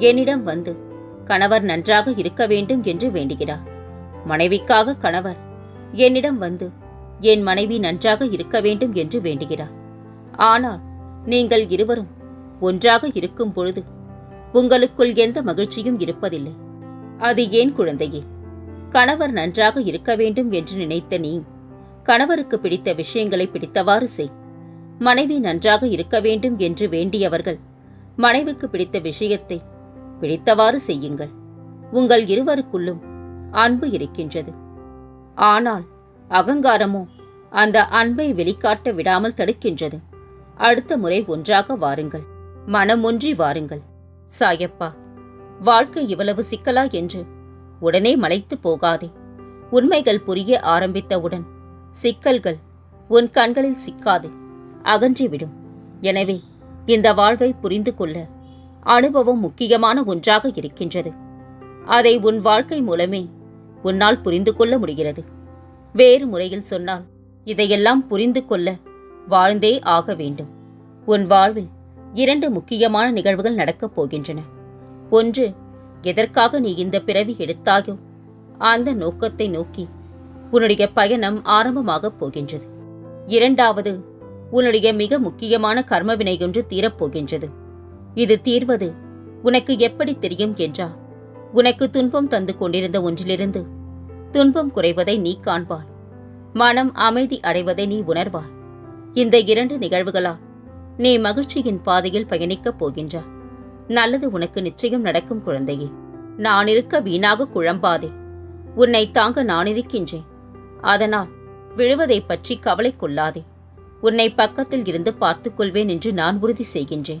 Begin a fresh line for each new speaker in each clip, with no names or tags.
என்னிடம் வந்து கணவர் நன்றாக இருக்க வேண்டும் என்று வேண்டுகிறார். மனைவிக்காக கணவர் என்னிடம் வந்து என் மனைவி நன்றாக இருக்க வேண்டும் என்று வேண்டுகிறார். ஆனால் நீங்கள் இருவரும் ஒன்றாக இருக்கும் பொழுது உங்களுக்குள் எந்த மகிழ்ச்சியும் இருப்பதில்லை. அது ஏன் குழந்தையே? கணவர் நன்றாக இருக்க வேண்டும் என்று நினைத்த நீ கணவருக்கு பிடித்த விஷயங்களை பிடித்தவாறு செய். மனைவி நன்றாக இருக்க வேண்டும் என்று வேண்டியவர்கள் மனைவிக்கு பிடித்த விஷயத்தை பிடித்தவாறு செய்யுங்கள். உங்கள் இருவருக்குள்ளும் அன்பு இருக்கின்றது. ஆனால் அகங்காரமோ அந்த அன்பை வெளிக்காட்ட விடாமல் தடுக்கின்றது. அடுத்த முறை ஒன்றாக வாருங்கள். மனம் ஒன்றி வாருங்கள். சாயப்பா வாழ்க்கை இவ்வளவு சிக்கலா? என்று உடனே மலைத்து போகாதே. உண்மைகள் புரிய ஆரம்பித்தவுடன் சிக்கல்கள் உன் கண்களில் சிக்காது அகன்றிவிடும். எனவே இந்த வாழ்வை புரிந்து கொள்ள அனுபவம் முக்கியமான ஒன்றாக இருக்கின்றது. அதை உன் வாழ்க்கை மூலமே உன்னால் புரிந்து கொள்ள முடிகிறது. வேறு முறையில் சொன்னால் இதையெல்லாம் புரிந்து கொள்ள வாழ்ந்தே ஆக வேண்டும். உன் வாழ்வில் இரண்டு முக்கியமான நிகழ்வுகள் நடக்கப் போகின்றன. ஒன்று எதற்காக நீ இந்த பிறவி எடுத்தாயோ அந்த நோக்கத்தை நோக்கி உன்னுடைய பயணம் ஆரம்பமாகப் போகின்றது. இரண்டாவது உன்னுடைய மிக முக்கியமான கர்மவினை ஒன்று தீரப்போகின்றது இது தீர்வது உனக்கு எப்படி தெரியும் என்றார் உனக்கு துன்பம் தந்து கொண்டிருந்த ஒன்றிலிருந்து துன்பம் குறைவதை நீ காண்பாய். மனம் அமைதி அடைவதை நீ உணர்வாய். இந்த இரண்டு நிகழ்வுகளால் நீ மகிழ்ச்சியின் பாதையில் பயணிக்கப் போகின்றாய் நல்லது உனக்கு நிச்சயம் நடக்கும் குழந்தையே. நான் இருக்க வீணாக குழம்பாதே. உன்னை தாங்க நான் இருக்கின்றேன். அதனால் விழுவதைப் பற்றி கவலை கொள்ளாதே. உன்னை பக்கத்தில் இருந்து பார்த்துக்கொள்வேன் என்று நான் உறுதி செய்கின்றேன்.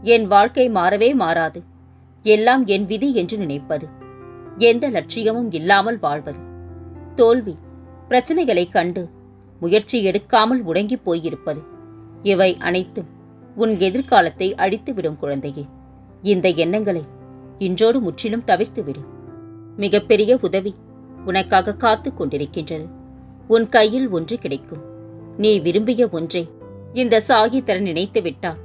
என் வாழ்க்கை மாறவே மாறாது. எல்லாம் என் விதி என்று நினைப்பது. எந்த லட்சியமும் இல்லாமல் வாழ்வது. தோல்வி பிரச்சனைகளைக் கண்டு முயற்சி எடுக்காமல் முடங்கிப் போயிருப்பது. இவை அனைத்தும் உன் எதிர்காலத்தை அழித்துவிடும் குழந்தையே. இந்த எண்ணங்களை இன்றோடு முற்றிலும் தவிர்த்துவிடு. மிகப்பெரிய உதவி உனக்காக காத்துக் கொண்டிருக்கின்றது. உன் கையில் ஒன்று கிடைக்கும். நீ விரும்பிய ஒன்றை இந்த சாகி தர நினைத்து விட்டால்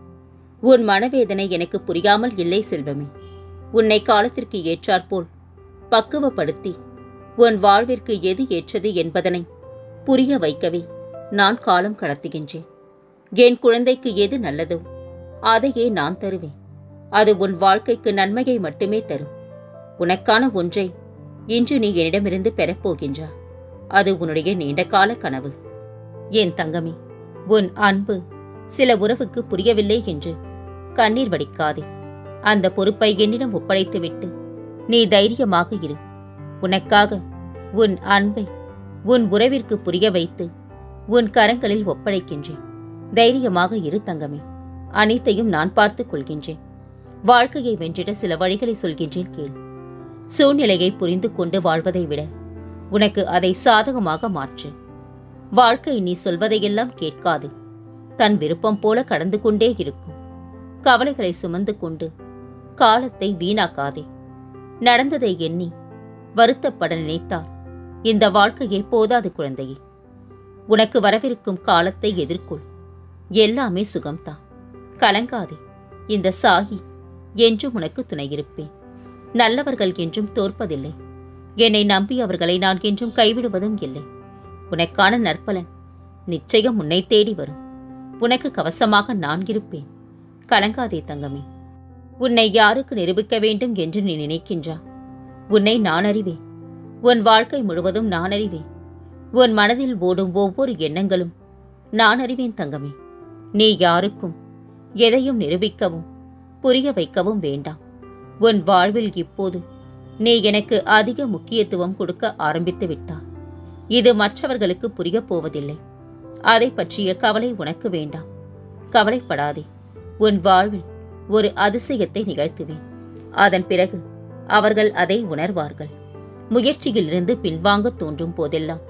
உன் மனவேதனை எனக்கு புரியாமல் இல்லை செல்வமே. உன்னை காலத்திற்கு ஏற்றாற்போல் பக்குவப்படுத்தி உன் வாழ்விற்கு எது ஏற்றது என்பதனை புரிய வைக்கவே நான் காலம் கடத்துகின்றேன். என் குழந்தைக்கு எது நல்லதோ அதையே நான் தருவேன். அது உன் வாழ்க்கைக்கு நன்மையை மட்டுமே தரும். உனக்கான ஒன்றை இன்று நீ என்னிடமிருந்து பெறப்போகின்றா அது உன்னுடைய நீண்டகால கனவு. என் தங்கமே உன் அன்பு சில உறவுக்கு புரியவில்லை என்று கண்ணீர் வடிக்காதே. அந்த பொறுப்பை என்னிடம் ஒப்படைத்துவிட்டு நீ தைரியமாக இரு. உனக்காக உன் அன்பை உன் உறவிற்கு புரிய வைத்து உன் கரங்களில் ஒப்படைக்கின்றேன். தைரியமாக இரு தங்கமே. அனைத்தையும் நான் பார்த்துக் கொள்கின்றேன். வாழ்க்கையை வென்றிட சில வழிகளை சொல்கின்றேன் கேள். சூழ்நிலையை புரிந்து கொண்டு வாழ்வதை விட உனக்கு அதை சாதகமாக மாற்று. வாழ்க்கை நீ சொல்வதையெல்லாம் கேட்காது. தன் விருப்பம் போல கடந்து கொண்டே இருக்கும். கவலைகளை சுமந்து கொண்டு காலத்தை வீணாக்காதே. நடந்ததை எண்ணி வருத்தப்பட நினைத்தால் இந்த வாழ்க்கையே போதாது குழந்தையே. உனக்கு வரவிருக்கும் காலத்தை எதிர்கொள். எல்லாமே சுகம்தான். கலங்காதே. இந்த சாகி என்றும் உனக்கு துணையிருப்பேன். நல்லவர்கள் என்றும் தோற்பதில்லை. என்னை நம்பி அவர்களை நான் என்றும் கைவிடுவதும் இல்லை. உனக்கான நற்பலன் நிச்சயம் உன்னை தேடி வரும். உனக்கு கவசமாக நான் இருப்பேன். கலங்காதே தங்கமே. உன்னை யாருக்கு நிரூபிக்க வேண்டும் என்று நீ நினைக்கின்றா? உன்னை நான் அறிவேன். உன் வாழ்க்கை முழுவதும் நான் அறிவேன். உன் மனதில் ஓடும் ஒவ்வொரு எண்ணங்களும் நான் அறிவேன் தங்கமே. நீ யாருக்கும் எதையும் நிரூபிக்கவும் புரிய வைக்கவும் வேண்டாம். உன் வாழ்வில் இப்போது நீ எனக்கு அதிக முக்கியத்துவம் கொடுக்க ஆரம்பித்து விட்டாய். இது மற்றவர்களுக்கு புரியப் போவதில்லை. அதை பற்றிய கவலை உனக்கு வேண்டாம். கவலைப்படாதே. உன் வாழ்வில் ஒரு அதிசயத்தை நிகழ்த்துவேன். அதன் பிறகு அவர்கள் அதை உணர்வார்கள். முயற்சியிலிருந்து பின்வாங்க தோன்றும் போதெல்லாம்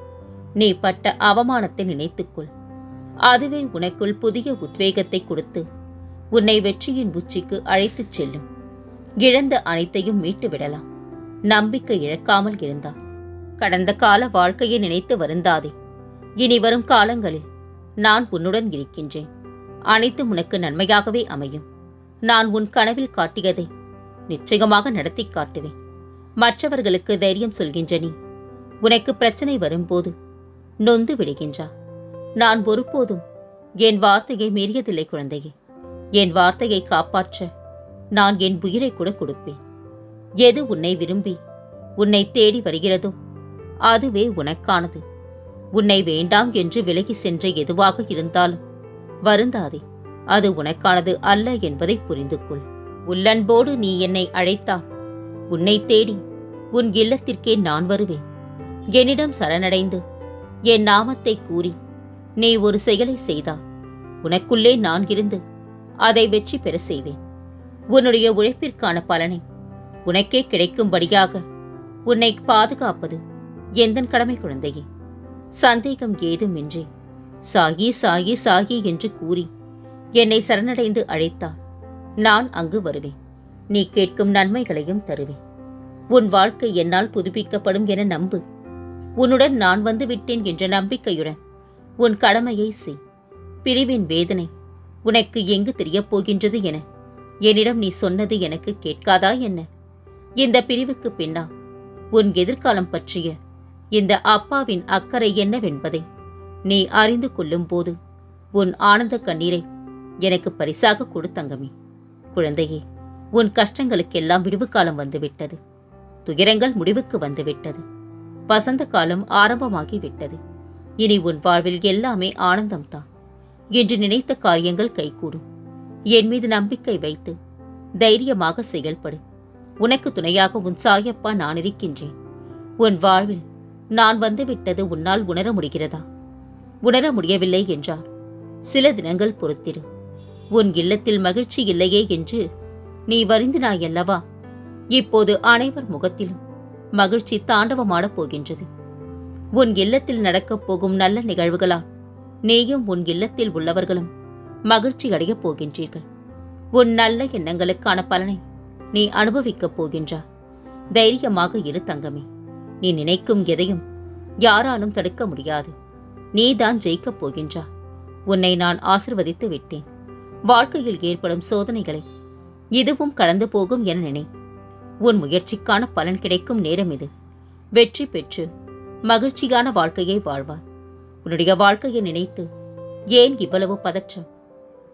நீ பட்ட அவமானத்தை நினைத்துக்கொள். அதுவே உனக்குள் புதிய உத்வேகத்தை கொடுத்து உன்னை வெற்றியின் உச்சிக்கு அழைத்துச் செல்லும். இழந்த அனைத்தையும் மீட்டு விடலாம் நம்பிக்கை இழக்காமல் இருந்தார் கடந்த கால வாழ்க்கையை நினைத்து வருந்தாதே. இனி வரும் காலங்களில் நான் உன்னுடன் இருக்கின்றேன். அனைத்தும் உனக்கு நன்மையாகவே அமையும். நான் உன் கனவில் காட்டியதை நிச்சயமாக நடத்தி காட்டுவேன். மற்றவர்களுக்கு தைரியம் சொல்கின்ற நீ உனக்கு பிரச்சனை வரும்போது நொந்து விடுகின்றா. நான் ஒருபோதும் என் வார்த்தையை மீறியதில்லை குழந்தையே. என் வார்த்தையை காப்பாற்ற நான் என் உயிரை கூட கொடுப்பேன். எது உன்னை விரும்பி உன்னை தேடி வருகிறதோ அதுவே உனக்கானது. உன்னை வேண்டாம் என்று விலகி சென்ற எதுவாக இருந்தாலும் வருந்தாதே. அது உனக்கானது அல்ல என்பதை புரிந்து கொள் உள்ளன்போடு நீ என்னை அழைத்தால் உன்னை தேடி உன் இல்லத்திற்கே நான் வருவேன். என்னிடம் சரணடைந்து என் நாமத்தை கூறி நீ ஒரு செயலை செய்தால் உனக்குள்ளே நான் இருந்து அதை வெற்றி பெற செய்வேன். உன்னுடைய உழைப்பிற்கான பலனை உனக்கே கிடைக்கும்படியாக உன்னை பாதுகாப்பது எந்தன் கடமை குழந்தையே? சந்தேகம் ஏதுமின்றி சாகி சாகி சாகி என்று கூறி என்னை சரணடைந்து அழைத்தால் நான் அங்கு வருவேன். நீ கேட்கும் நன்மைகளையும் தருவேன். உன் வாழ்க்கை என்னால் புதுப்பிக்கப்படும் என நம்பு. உன்னுடன் நான் வந்து விட்டேன் என்ற நம்பிக்கையுடன் உன் கடமையை செய். பிரிவின் வேதனை உனக்கு எங்கு தெரியப் போகின்றது என என்னிடம் நீ சொன்னது எனக்கு கேட்காதா என்ன? இந்த பிரிவுக்கு பின்னா உன் எதிர்காலம் பற்றிய இந்த அப்பாவின் அக்கறை என்னவென்பதை நீ அறிந்து கொள்ளும் போது உன் ஆனந்த கண்ணீரை எனக்கு பரிசாக கொடு தங்கமே. குழந்தையே உன் கஷ்டங்களுக்கெல்லாம் விடுவு காலம் வந்துவிட்டது. துயரங்கள் முடிவுக்கு வந்துவிட்டது. வசந்த காலம் ஆரம்பமாகி விட்டது இனி உன் வாழ்வில் எல்லாமே ஆனந்தம்தான். என்று நினைத்த காரியங்கள் கைகூடும் என் மீது நம்பிக்கை வைத்து தைரியமாக செயல்படு. உனக்கு துணையாக உன் சாயப்பா நான் இருக்கின்றேன் உன் வாழ்வில் நான் வந்துவிட்டது உன்னால் உணர முடிகிறதா? உணர முடியவில்லை என்றால் சில தினங்கள் பொறுத்திரு. உன் இல்லத்தில் மகிழ்ச்சி இல்லையே என்று நீ வருந்தினாயல்லவா? இப்போது அனைவர் முகத்திலும் மகிழ்ச்சி தாண்டவமாடப் போகின்றது. உன் இல்லத்தில் நடக்கப் போகும் நல்ல நிகழ்வுகளால் நீயும் உன் இல்லத்தில் உள்ளவர்களும் மகிழ்ச்சி அடையப் போகின்றீர்கள். உன் நல்ல எண்ணங்களுக்கான பலனை நீ அனுபவிக்கப் போகின்றா தைரியமாக இரு தங்கமே. நீ நினைக்கும் எதையும் யாராலும் தடுக்க முடியாது. நீதான் ஜெயிக்கப் போகின்றா. உன்னை நான் ஆசிர்வதித்து விட்டேன். வாழ்க்கையில் ஏற்படும் சோதனைகளை இதுவும் கடந்து போகும் என நினை. உன் முயற்சிக்கான பலன் கிடைக்கும் நேரம் இது. வெற்றி பெற்று மகிழ்ச்சியான வாழ்க்கையை வாழ்வாய். உன்னுடைய வாழ்க்கையை நினைத்து ஏன் இவ்வளவு பதற்றம்?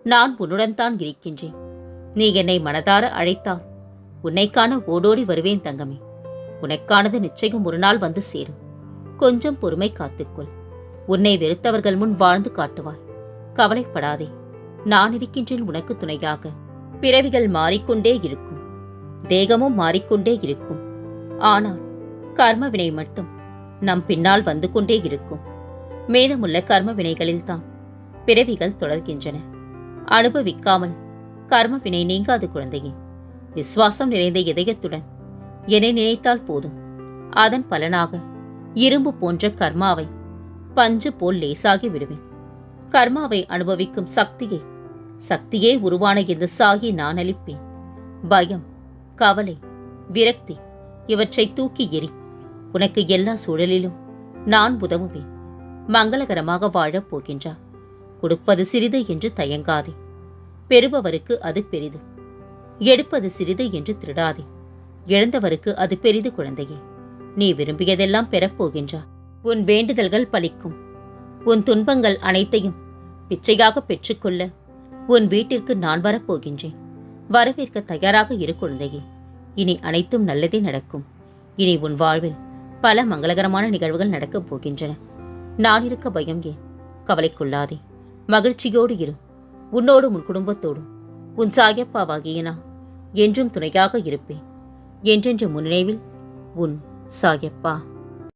நான் உன்னுடன் தான் இருக்கின்றேன். நீ என்னை மனதார அழைத்தால் உன்னைக்கான ஓடோடி வருவேன் தங்கமே. உனக்கானது நிச்சயம் ஒரு நாள் வந்து சேரும். கொஞ்சம் பொறுமை காத்துக்கொள். உன்னை வெறுத்தவர்கள் முன் வாழ்ந்து காட்டுவாய். கவலைப்படாதே. நான் இருக்கின்றேன் உனக்கு துணையாக. பிறவிகள் மாறிக்கொண்டே இருக்கும். தேகமும் மாறிக்கொண்டே இருக்கும். ஆனால் கர்ம வினை மட்டும் நம் பின்னால் வந்து கொண்டே இருக்கும். மீதமுள்ள கர்ம வினைகளில்தான் பிறவிகள் தொடர்கின்றன. அனுபவிக்காமல் கர்ம வினை நீங்காது குழந்தையே. விசுவாசம் நிறைந்த இதயத்துடன் என்னை நினைத்தால் போதும். அதன் பலனாக இரும்பு போன்ற கர்மாவை பஞ்சு போல் லேசாகி விடுவேன். கர்மாவை அனுபவிக்கும் சக்தியை சக்தியே உருவான இந்த சாகி நான் அளிப்பேன். பயம் கவலை விரக்தி இவற்றை தூக்கி எறி உனக்கு எல்லா சூழலிலும் நான் உதவுவேன். மங்களகரமாக வாழப் போகின்றா கொடுப்பது சிறிது என்று தயங்காதே. பெறுபவருக்கு அது பெரிது எடுப்பது சிறிது என்று திருடாதே. இழந்தவருக்கு அது பெரிது குழந்தையே நீ விரும்பியதெல்லாம் பெறப்போகின்றார் உன் வேண்டுதல்கள் பலிக்கும். உன் துன்பங்கள் அனைத்தையும் பிச்சையாக பெற்றுக்கொள்ள உன் வீட்டிற்கு நான் வரப்போகின்றேன். வரவேற்க தயாராக இரு குழந்தையே. இனி அனைத்தும் நல்லதே நடக்கும். இனி உன் வாழ்வில் பல மங்களகரமான நிகழ்வுகள் நடக்கப் போகின்றன. நான் இருக்க பயம் ஏன்? கவலைக்குள்ளாதே மகிழ்ச்சியோடு இரு. உன்னோடும் உன் குடும்பத்தோடும். உன் சாயப்பாவாகிய நான் என்றும் துணையாக இருப்பேன். என்றென்று முன்னினைவில் உன் சாயப்பா.